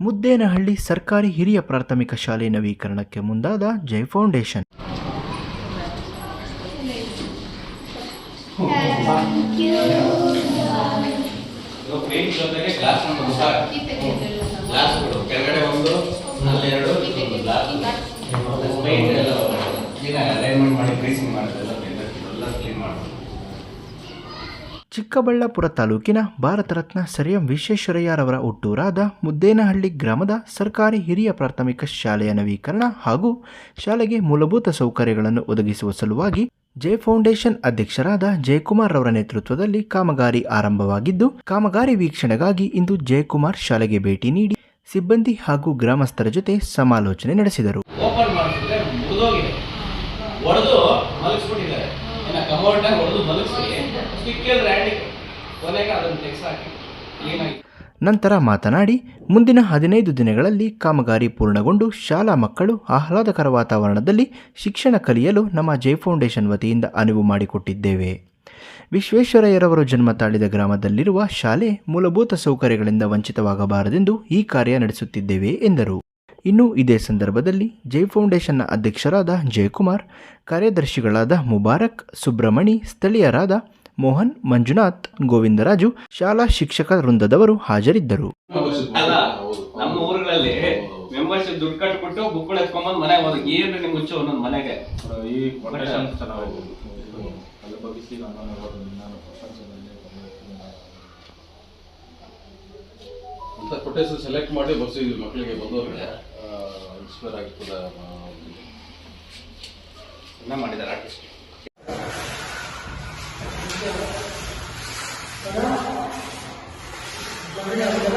ಮುದ್ದೇನಹಳ್ಳಿ ಸರ್ಕಾರಿ ಹಿರಿಯ ಪ್ರಾಥಮಿಕ ಶಾಲೆ ನವೀಕರಣಕ್ಕೆ ಮುಂದಾದ ಜೈ ಫೌಂಡೇಶನ್. ಮಾಡಿ ಕ್ಲೀನ್ ಚಿಕ್ಕಬಳ್ಳಾಪುರ ತಾಲೂಕಿನ ಭಾರತ ರತ್ನ ಸರ್ ಎಂ ವಿಶ್ವೇಶ್ವರಯ್ಯರವರ ಹುಟ್ಟೂರಾದ ಮುದ್ದೇನಹಳ್ಳಿ ಗ್ರಾಮದ ಸರ್ಕಾರಿ ಹಿರಿಯ ಪ್ರಾಥಮಿಕ ಶಾಲೆಯ ನವೀಕರಣ ಹಾಗೂ ಶಾಲೆಗೆ ಮೂಲಭೂತ ಸೌಕರ್ಯಗಳನ್ನು ಒದಗಿಸುವ ಸಲುವಾಗಿ ಜೆ ಫೌಂಡೇಶನ್ ಅಧ್ಯಕ್ಷರಾದ ಜಯಕುಮಾರ್ ಅವರ ನೇತೃತ್ವದಲ್ಲಿ ಕಾಮಗಾರಿ ಆರಂಭವಾಗಿದ್ದು, ಕಾಮಗಾರಿ ವೀಕ್ಷಣೆಗಾಗಿ ಇಂದು ಜಯಕುಮಾರ್ ಶಾಲೆಗೆ ಭೇಟಿ ನೀಡಿ ಸಿಬ್ಬಂದಿ ಹಾಗೂ ಗ್ರಾಮಸ್ಥರ ಜೊತೆ ಸಮಾಲೋಚನೆ ನಡೆಸಿದರು. ಹೊಡೆದು ಮಲಗಿಸಿ ಸ್ಟಿಕ್ಕಲ್ಲಿ ರ್ಯಾಂಡಿಗೆ ಕೊನೆಗೆ ಅದನ್ನು ತೆಗೆಸಾಕಿ. ನಂತರ ಮಾತನಾಡಿ ಮುಂದಿನ ಹದಿನೈದು ದಿನಗಳಲ್ಲಿ ಕಾಮಗಾರಿ ಪೂರ್ಣಗೊಂಡು ಶಾಲಾ ಮಕ್ಕಳು ಆಹ್ಲಾದಕರ ವಾತಾವರಣದಲ್ಲಿ ಶಿಕ್ಷಣ ಕಲಿಯಲು ನಮ್ಮ ಜೈ ಫೌಂಡೇಶನ್ ವತಿಯಿಂದ ಅನುವು ಮಾಡಿಕೊಟ್ಟಿದ್ದೇವೆ. ವಿಶ್ವೇಶ್ವರಯ್ಯರವರು ಜನ್ಮ ತಾಳಿದ ಗ್ರಾಮದಲ್ಲಿರುವ ಶಾಲೆ ಮೂಲಭೂತ ಸೌಕರ್ಯಗಳಿಂದ ವಂಚಿತವಾಗಬಾರದೆಂದು ಈ ಕಾರ್ಯ ನಡೆಸುತ್ತಿದ್ದೇವೆ ಎಂದರು. ಇನ್ನು ಇದೇ ಸಂದರ್ಭದಲ್ಲಿ ಜೈ ಫೌಂಡೇಶನ್ನ ಅಧ್ಯಕ್ಷರಾದ ಜಯಕುಮಾರ್ ಕಾರ್ಯದರ್ಶಿಗಳಾದ ಮುಬಾರಕ್ ಸುಬ್ರಮಣಿ ಸ್ಥಳೀಯರಾದ ಮೋಹನ್ ಮಂಜುನಾಥ್ ಗೋವಿಂದರಾಜು ಶಾಲಾ ಶಿಕ್ಷಕ ವೃಂದದವರು ಹಾಜರಿದ್ದರು. ನಮ್ಮ ಊರುಗಳಲ್ಲಿ ಮೆಂಬರ್ಶಿಪ್ ದುಡ್ಡು ಕಟ್ಬಿಟ್ಟು ಬುಕ್ಗಳು ಎತ್ಕೊಂಡ್ಬಂದು ಮನೆಗೆ ಹೋದ ಏನು ನಿಮ್ಗೆ ಮುಂಚೆ ಒಂದೊಂದು ಮನೆಗೆ? ಈ ಕೊಟೇಶನ್ ಚೆನ್ನಾಗಿದೆ ಕೊಟೇಶನ್ ಸೆಲೆಕ್ಟ್ ಮಾಡಿ ಬರ್ಸಿದ್ವಿ ಮಕ್ಕಳಿಗೆ ಬಂದವ್ರಿಗೆ. ಇನ್ಸ್ಪೈರ್ ಆಗಿರ್ತದೆ ಏನ ಮಾಡಿದ್ದಾರೆ ಆರ್ಟಿಸ್ಟ್ Gracias.